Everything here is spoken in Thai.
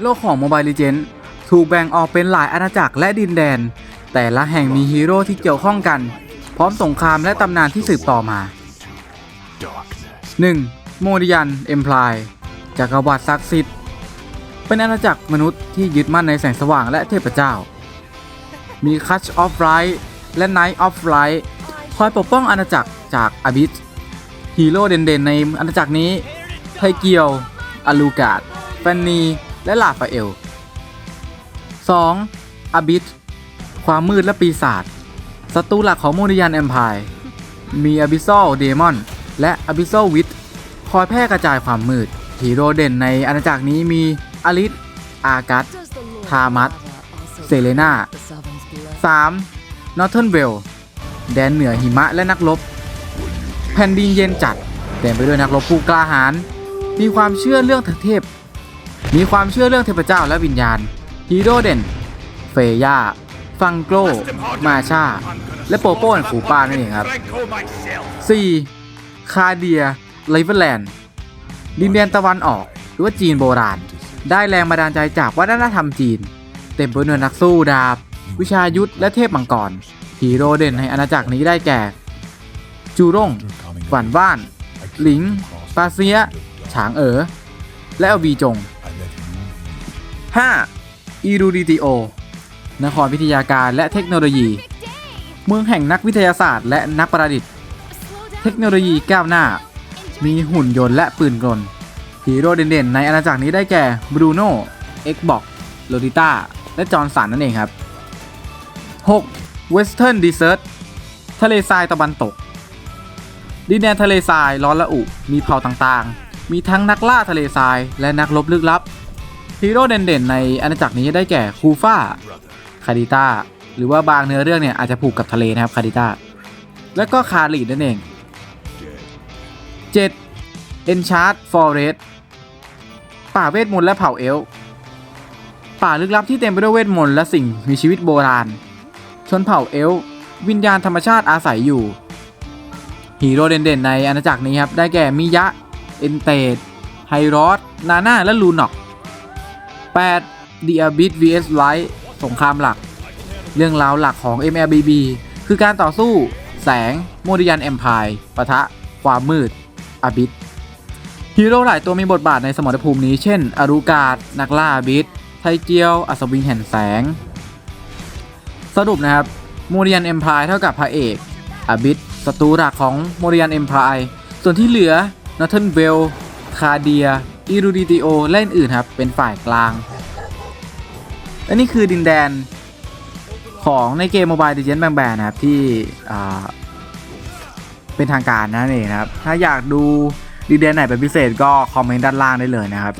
โลกของ Mobile Legends ถูกแบ่งออกเป็นหลายอาณาจักรและดินแดน แต่ละแห่งมีฮีโร่ที่เกี่ยวข้องกัน พร้อมสงครามและตำนานที่สืบต่อมา 1. โมดิยันเอ็มพลายจักรวรรดิศักดิ์สิทธิ์เป็นอาณาจักรมนุษย์ที่ยึดมั่นในแสงสว่างและเทพเจ้า มี Catch of Light และ Night of Light คอยปกป้องอาณาจักรจากอบิสฮีโร่เด่นๆ ในอาณาจักรนี้ไทเกียวอาลูกาดแฟนนี และลาฟาเอล 2. อบิสความมืดและปีศาจศัตรูหลักของโมดิยันแอมพายมีอบิซเดมอนและอบิซวิทคอยแพร่กระจายความมืด ฮีโร่เด่นในอาณาจักรนี้มีอลิสอากัสทามัสเซเลนา 3. นอ r เทิร์นเวล แดนเหนือหิมะและนักรบ แผ่นดินเย็นจัดเต็มไปด้วยนักรบผู้กล้าหาญมีความเชื่อเรื่องเทพ มีความเชื่อเรื่องเทพเจ้าและวิญญาณ ฮีโร่เด่น เฟย่า ฟังโกรมาชา และโปโป้นขูปานั่นเองครับ 4. คาเดียไลเวอร์แลนด์ดินแดนตะวันออก หรือว่าจีนโบราณ ได้แรงบันดาลใจจากวัฒนธรรมจีน เต็มไปด้วยนักสู้ดาบ วิชายุทธและเทพมังกร ฮีโร่เด่นในอาณาจักรนี้ได้แก่ จูร่งหวานว่าน หลิง ปาเซีย ฉางเอ๋อ และอวีจง 5. อีรูดิติโอ นครวิทยาการและเทคโนโลยี เมืองแห่งนักวิทยาศาสตร์และนักประดิษฐ์ เทคโนโลยีก้าวหน้า มีหุ่นยนต์และปืนกลฮีโร่เด่นๆ ในอาณาจักรนี้ได้แก่บรูโน่เอ็กบ็อกโลดิต้า และจอร์นสันนั่นเองครับ 6. Western Desert ทะเลทรายตะวันตก ดินแดนทะเลทรายร้อนละอุ มีเผ่าต่างๆ มีทั้งนักล่าทะเลทราย และนักรบลึกลับ ฮีโร่เด่นๆ ในอาณาจักรนี้ได้แก่คูฟ่าคาดิต้าหรือว่าบางเนื้อเรื่องเนี่ยอาจจะผูกกับทะเลนะครับคาดิต้าแล้วก็คารีดนั่นเอง 7. Enchant Forest ป่าเวทมนต์และเผ่าเอลป่าลึกลับที่เต็มไปด้วยเวทมนต์และสิ่งมีชีวิตโบราณ ชนเผ่าเอลวิญญาณธรรมชาติอาศัยอยู่ฮีโร่เด่นๆ ในอาณาจักรนี้ครับ ได้แก่มิยะ เอนเตดไฮรอสนาน่าและลูน็อก 8. The Abyss vs Light สงครามหลัก เรื่องราวหลักของ MLBB คือการต่อสู้ แสงโมดิยัน e อมพายปะทะ ความมืดอบิสฮีโร่หลายตัวมีบทบาทในสมรภูมินี้ เช่นอรุกาดนักล่าอบิสไทเจียว อัศวินแห่งแสง สรุปนะครับโมดิยัน e อมพายเท่ากับพระเอกอบิสศัตรูหลักของโมดิยัน e อมพายส่วนที่เหลือนอ t เทนเวลคาเดีย อิรูดิติโอและอื่นครับ เป็นฝ่ายกลาง และนี่คือดินแดนของในเกมโมบายดิจิทัลแบงแบนนะครับ ที่เป็นทางการนั่นเองนะครับ ถ้าอยากดูดินแดนไหนเป็นพิเศษก็คอมเมนต์ด้านล่างได้เลยนะครับ